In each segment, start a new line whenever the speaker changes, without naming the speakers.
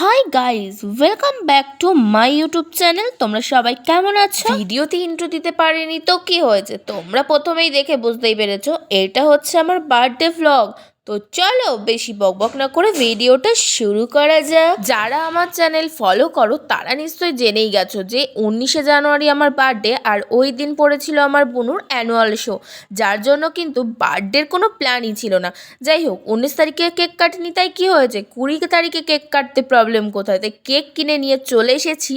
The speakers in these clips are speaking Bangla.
Hi guys welcome back to my YouTube channel তোমরা সবাই কেমন আছো? ভিডিওতে ইন্ট্রো দিতে পারিনি, তো কি হয়েছে? তোমরা প্রথমেই দেখে বুঝতেই পেরেছ, এটা হচ্ছে আমার বার্থডে ভ্লগ তো চলো বেশি বকবক না করে ভিডিওটা শুরু করা যাক। যারা আমার চ্যানেল ফলো করো, তারা নিশ্চয়ই জেনেই গেছো যে উনিশে জানুয়ারি আমার বার্থডে আর ওই দিন পড়েছিল আমার বোনুর অ্যানুয়াল শো যার জন্য কিন্তু বার্থডের কোনো প্ল্যানই ছিল না। যাই হোক, উনিশ তারিখে কেক কাটিনি, তাই কী হয়েছে? কুড়ি তারিখে কেক কাটতে প্রবলেম কোথায়? তাই কেক কিনে নিয়ে চলে এসেছি।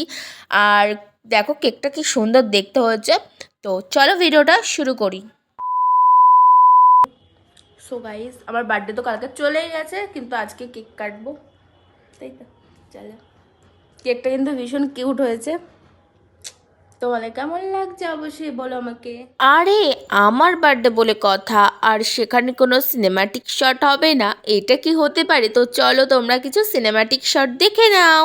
আর দেখো কেকটা কি সুন্দর দেখতে হয়েছে। তো চলো ভিডিওটা শুরু করি। সো গাইজ আমার বার্থডে তো কালকে চলেই গেছে, কিন্তু আজকে কেক কাটবো। তাই তো, চলো। কেকটা কিন্তু ভীষণ কিউট হয়েছে। তোমাদের কেমন লাগছে অবশ্যই বলো আমাকে। আরে, আমার বার্থডে বলে কথা, আর সেখানে কোনো সিনেমাটিক শট হবে না। এটা কি হতে পারে? তো চলো তোমরা কিছু সিনেমাটিক শট দেখে নাও।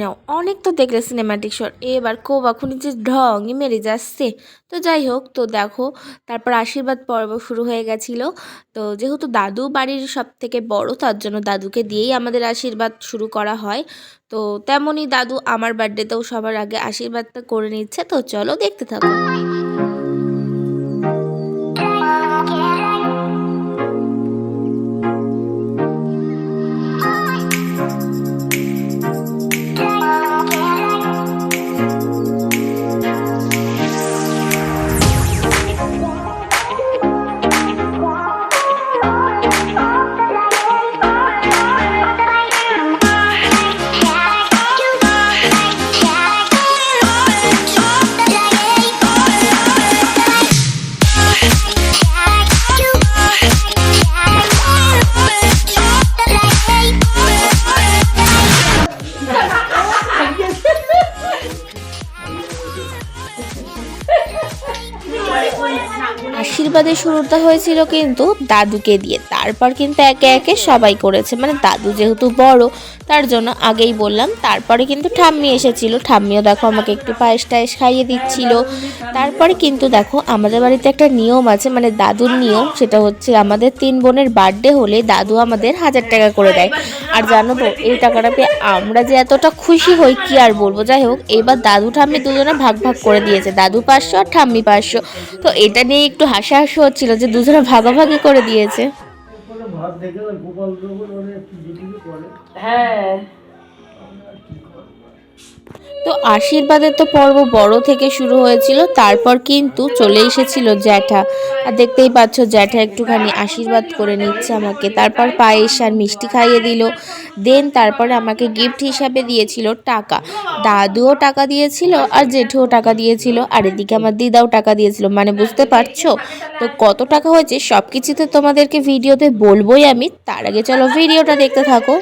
নেও। অনেক তো দেখলে সিনেমাটিক শট এবার কোবা খুনি যে ঢংই মেরে যাচ্ছে। তো যাই হোক, তো দেখো, তারপর আশীর্বাদ পর্ব শুরু হয়ে গেছিল। তো যেহেতু দাদু বাড়ির সব থেকে বড়, তার জন্য দাদুকে দিয়েই আমাদের আশীর্বাদ শুরু করা হয়। তো তেমনই দাদু আমার বার্থডেতেও সবার আগে আশীর্বাদটা করে নিচ্ছে। তো চলো দেখতে থাকো। আশীর্বাদের শুরুটা হয়েছিল কিন্তু দাদুকে দিয়ে। তারপর কিন্তু একে একে সবাই করেছে। মানে দাদু যেহেতু বড়, তার জন্য আগেই বললাম, তারপরে কিন্তু ঠাম্মি এসেছিল। ঠাম্মিও দেখো আমাকে একটু পায়েস টায়েস খাইয়ে দিচ্ছিল। তারপরে কিন্তু দেখো আমাদের বাড়িতে একটা নিয়ম আছে মানে দাদুর নিয়ম, সেটা হচ্ছে আমাদের তিন বোনের বার্থডে হলে দাদু আমাদের হাজার টাকা করে দেয়। আর জানো তো, এই টাকাটা পেয়ে আমরা যে এতটা খুশি হই, কি আর বলব? যাই হোক, এবার দাদু ঠাম্মি দুজনে ভাগ ভাগ করে দিয়েছে। দাদু পাঁচশো আর ঠাম্মি পাঁচশো। তো এটা নিয়ে একটু হাসাহাসি হচ্ছিল যে দুজনে ভাগাভাগি করে দিয়েছে।
কোনো
তো আশীর্বাদের তো পর্ব বড় থেকে শুরু হয়েছিল, তারপর কিন্তু চলে এসেছিল জ্যাঠা। আর দেখতেই পাচ্ছ জ্যাঠা একটুখানি আশীর্বাদ করে নিচ্ছে আমাকে। তারপর পায়েস আর মিষ্টি খাইয়ে দিল। দেন তারপরে আমাকে গিফট হিসাবে দিয়েছিল টাকা। দাদুও টাকা দিয়েছিল আর জেঠুও টাকা দিয়েছিল। আর এদিকে আমার দিদাও টাকা দিয়েছিল। মানে বুঝতে পারছ? তো কত টাকা হয়েছে সব কিছুতে তোমাদেরকে ভিডিওতে বলবোই আমি। তার আগে চলো ভিডিওটা দেখতে থাকো।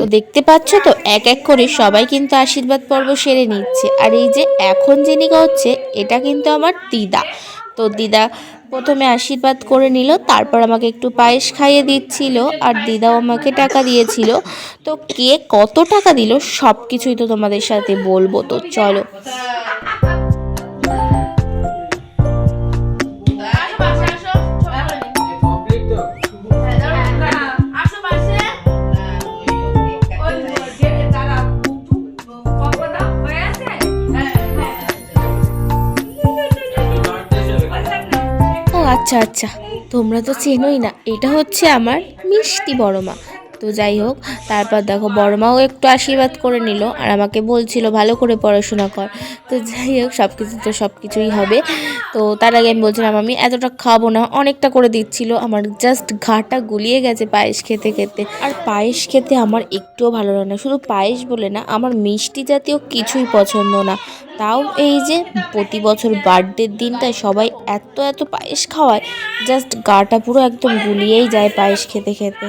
তো দেখতে পাচ্ছ তো, এক এক করে সবাই কিন্তু আশীর্বাদ পর্ব সেরে নিচ্ছে। আর এই যে এখন যিনি হচ্ছে, এটা কিন্তু আমার দিদা। তো দিদা প্রথমে আশীর্বাদ করে নিল, তারপর আমাকে একটু পায়েস খাইয়ে দিচ্ছিল, আর দিদাও আমাকে টাকা দিয়েছিল। তো কে কত টাকা দিল সব কিছুই তো তোমাদের সাথে বলব। তো চলো। আচ্ছা আচ্ছা। তোমরা তো চেনোই না এটা হচ্ছে আমার মিষ্টি বড় মা তো যাই হোক, তারপর দেখো বড় মাও একটু আশীর্বাদ করে নিল আর আমাকে বলছিল, ভালো করে পড়াশোনা কর। তো যাই হোক সব কিছু তো সব কিছুই হবে। তো তার আগে আমি বলছিলাম, আমি এতটা খাব না। অনেকটা করে দিচ্ছিল। আমার জাস্ট ঘাটা গুলিয়ে গেছে পায়েস খেতে খেতে। আর পায়েস খেতে আমার একটুও ভালো লাগে না। শুধু পায়েস বলে না, আমার মিষ্টি জাতীয় কিছুই পছন্দ না। তাও এই যে প্রতি বছর বার্থডের দিনটায় সবাই এত এত পায়েস খাওয়ায় জাস্ট গাটা পুরো একদম গুলিয়েই যায় পায়েস খেতে খেতে।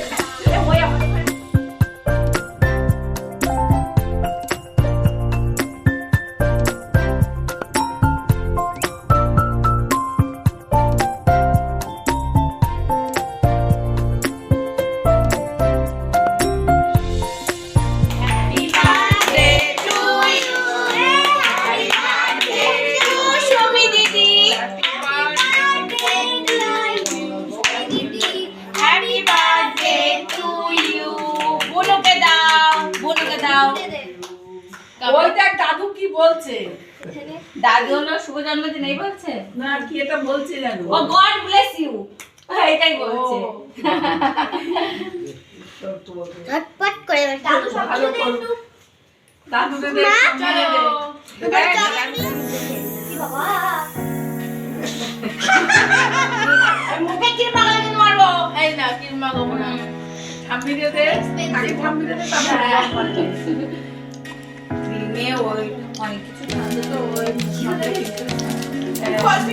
বলছে?
দাদু হলো শুভ জন্মদিন এই বলছে?
না কি এটা বলছে জানো
ও গড ব্লেস ইউ এটাই বলছে।
ঝটপট করে দাদু সব
ভালো দাদুকে দে চলে। দে
মুখে কি পাগলা মারবো?
এই না কি মাগো না। ঠাম্মিরে দে আগে দে তারপর
মেয়ে ওই অনেক কিছু জানতো তো ওই
কষ্ট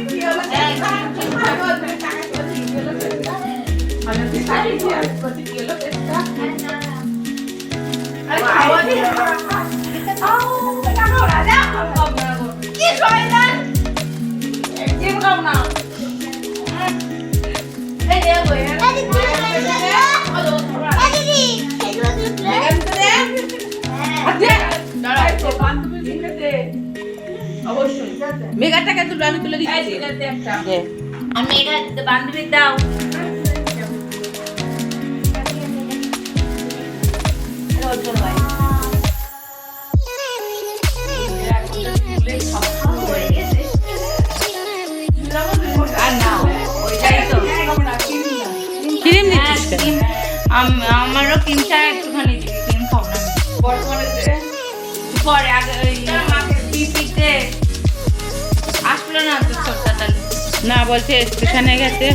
কি হলো তুই খালি কি আর কষ্ট কি হলো পেটটা আরে খাওয়া দিয়ে আও টাকা রাজা কি শয়তান জিম কাম না এই দে বই
দিদি এগুলো দিদি
মেগাটাকে তুলে আমি তুলে দিচ্ছি
আমি এটা বান্ধবী দাও। পরে আগে আসলো না তো ছোটটা
না বলছে স্টেশনে গেছে।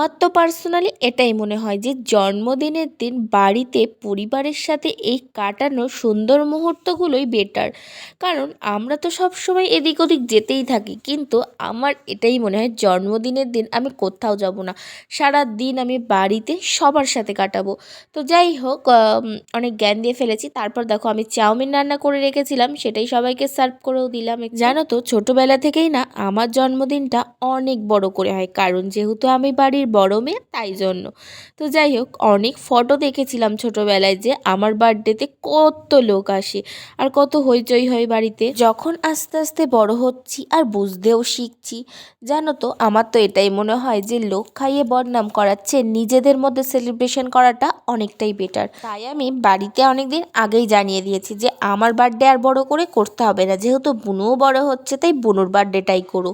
আমার তো পার্সোনালি এটাই মনে হয় যে জন্মদিনের দিন বাড়িতে পরিবারের সাথে এই কাটানো সুন্দর মুহূর্তগুলোই বেটার কারণ আমরা তো সব সময় এদিক ওদিক যেতেই থাকি, কিন্তু আমার এটাই মনে হয় জন্মদিনের দিন আমি কোথাও যাব না। সারা দিন আমি বাড়িতে সবার সাথে কাটাবো। তো যাই হোক অনেক জ্ঞান দিয়ে ফেলেছি। তারপর দেখো আমি চাউমিন রান্না করে রেখেছিলাম, সেটাই সবাইকে সার্ভ করেও দিলাম জানো তো, ছোটোবেলা থেকেই না আমার জন্মদিনটা অনেক বড় করে হয়। কারণ যেহেতু আমি বাড়ির বড় মেয়ে, তাই জন্য। তো যাই হোক, অনেক ফটো দেখেছিলাম ছোটোবেলায় যে আমার বার্থডেতে কত লোক আসে আর কত হইচই হয় বাড়িতে। যখন আস্তে আস্তে বড় হচ্ছি আর বুঝতেও শিখছি, জানো তো, আমার তো এটাই মনে হয় যে লোক খাইয়ে বদনাম করাচ্ছে নিজেদের মধ্যে সেলিব্রেশন করাটা অনেকটাই বেটার তাই আমি বাড়িতে অনেকদিন আগেই জানিয়ে দিয়েছি যে আমার বার্থডে আর বড় করে করতে হবে না, যেহেতু বুনুও বড় হচ্ছে, তাই বুনুর বার্থডেটাই করো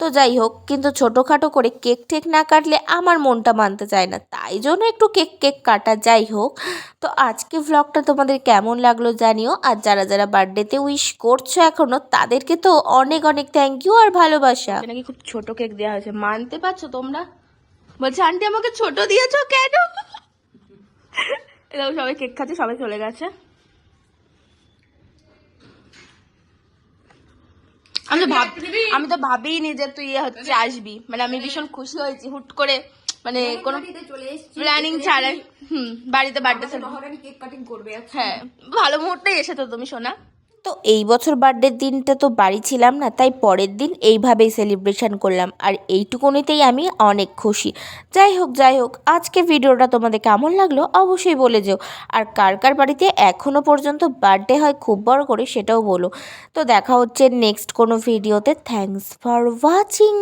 তো যাই হোক, কিন্তু ছোটোখাটো করে কেক টেক না কাটলে আমার মনটা মানতে চায় না। তাই জন্য একটু কেক কেক কাটা যাই হোক। তো আজকে ভ্লগটা তোমাদের কেমন লাগল জানিও। আর যারা যারা বার্থডেতে উইশ করছ এখনও, তাদেরকে তো অনেক অনেক থ্যাংক ইউ আর ভালোবাসা। নাকি খুব ছোট কেক দেওয়া হয়েছে। মানতে পারছ তোমরা? বলছে, আন্টি, আমাকে ছোট দিয়েছ কেন? এরকম সবাই কেক খাচ্ছে, সবাই চলে গেছে। আমি তো ভাব আমি তো ভাবিই নি যে তুই ইয়ে হচ্ছে আসবি। মানে আমি ভীষণ খুশি হয়েছি হুট করে মানে কোনো প্ল্যানিং ছাড়াই। হুম বাড়িতে বার্থডে
কেক কাটিং করবে
হ্যাঁ ভালো মুহূর্তেই এসেছ তুমি শোনা তো এই বছর বার্থডের দিনটা তো বাড়ি ছিলাম না, তাই পরের দিন এইভাবেই সেলিব্রেশন করলাম। আর এইটুকুনিতেই আমি অনেক খুশি। যাই হোক যাই হোক, আজকে ভিডিওটা তোমাদের কেমন লাগল অবশ্যই বলে যেও। আর কার কার বাড়িতে এখনও পর্যন্ত বার্থডে হয় খুব বড় করে সেটাও বলো। তো দেখা হচ্ছে নেক্সট কোনো ভিডিওতে থ্যাঙ্কস ফর ওয়াচিং